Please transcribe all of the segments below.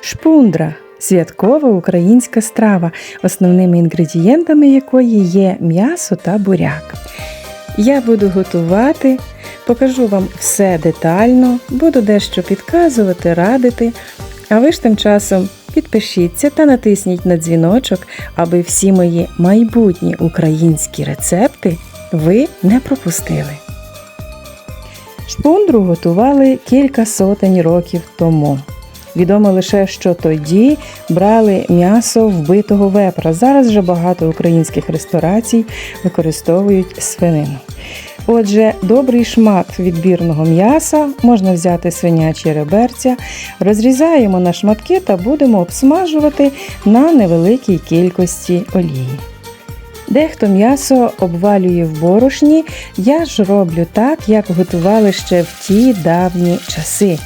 Шпундра святкова українська страва, основними інгредієнтами якої є м'ясо та буряк. Я буду готувати, покажу вам все детально, буду дещо підказувати, радити. А ви ж тим часом підпишіться та натисніть на дзвіночок, аби всі мої майбутні українські рецепти ви не пропустили. Шпундру готували кілька сотень років тому. Відомо лише, що тоді брали м'ясо вбитого вепра. Зараз вже багато українських ресторацій використовують свинину. Отже, добрий шмат відбірного м'яса можна взяти свинячі реберця, розрізаємо на шматки та будемо обсмажувати на невеликій кількості олії. Дехто м'ясо обвалює в борошні, я ж роблю так, як готували ще в ті давні часи.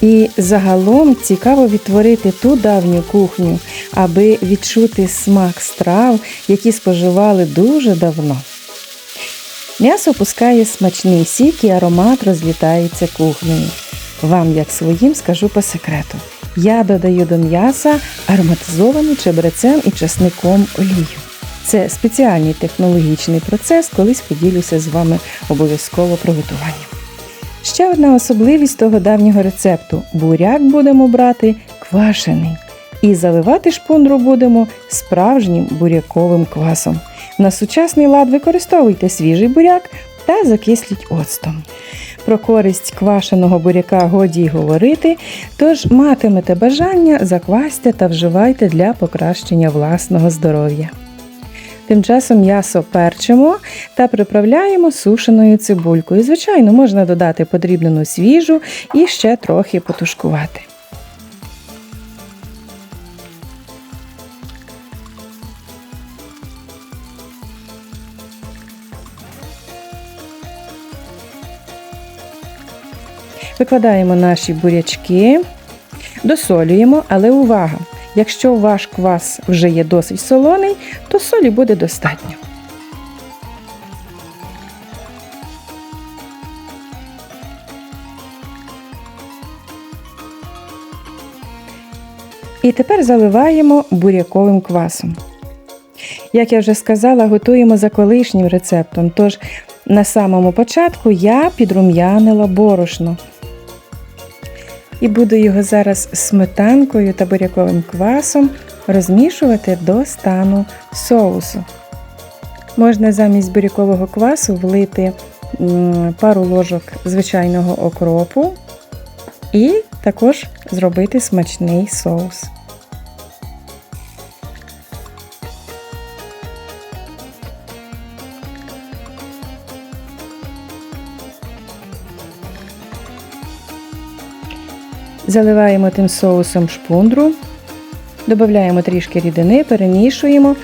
І загалом цікаво відтворити ту давню кухню, аби відчути смак страв, які споживали дуже давно. М'ясо пускає смачний сік і аромат розлітається кухнею. Вам, як своїм, скажу по секрету. Я додаю до м'яса ароматизовану чебрецем і часником олію. Це спеціальний технологічний процес, колись поділюся з вами обов'язково приготуванням. Ще одна особливість того давнього рецепту: буряк будемо брати квашений. І заливати шпундру будемо справжнім буряковим квасом. На сучасний лад використовуйте свіжий буряк та закисліть оцтом. Про користь квашеного буряка годі й говорити, тож матимете бажання, заквасьте та вживайте для покращення власного здоров'я. Тим часом м'ясо перчимо та приправляємо сушеною цибулькою. Звичайно, можна додати подрібнену свіжу і ще трохи потушкувати. Викладаємо наші бурячки, досолюємо, але увага! Якщо ваш квас вже є досить солоний, то солі буде достатньо. І тепер заливаємо буряковим квасом. Як я вже сказала, готуємо за колишнім рецептом, тож на самому початку я підрум'янила борошно. І буду його зараз сметанкою та буряковим квасом розмішувати до стану соусу. Можна замість бурякового квасу влити пару ложок звичайного окропу і також зробити смачний соус. Заливаємо тим соусом шпундру, додаємо трішки рідини, перемішуємо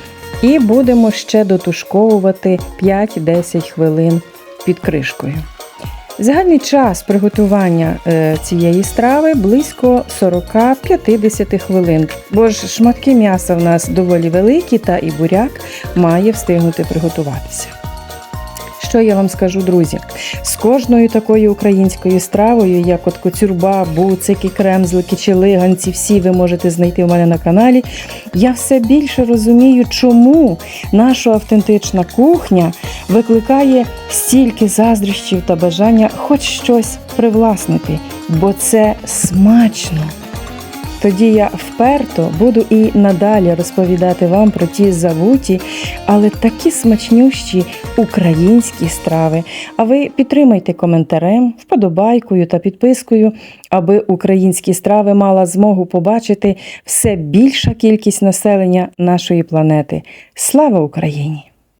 і будемо ще дотушковувати 5-10 хвилин під кришкою. Загальний час приготування е, цієї страви близько 40-50 хвилин, бо ж шматки м'яса в нас доволі великі, та і буряк має встигнути приготуватися. Що я вам скажу, друзі? З кожною такою українською стравою, як от коцюрба, буцики, кремзлики чи лиганці, всі ви можете знайти в мене на каналі. Я все більше розумію, чому наша автентична кухня викликає стільки заздрощів та бажання хоч щось привласнити, бо це смачно. Тоді я вперто буду і надалі розповідати вам про ті забуті, але такі смачнющі українські страви. А ви підтримайте коментарем, вподобайкою та підпискою, аби українські страви мала змогу побачити все більша кількість населення нашої планети. Слава Україні!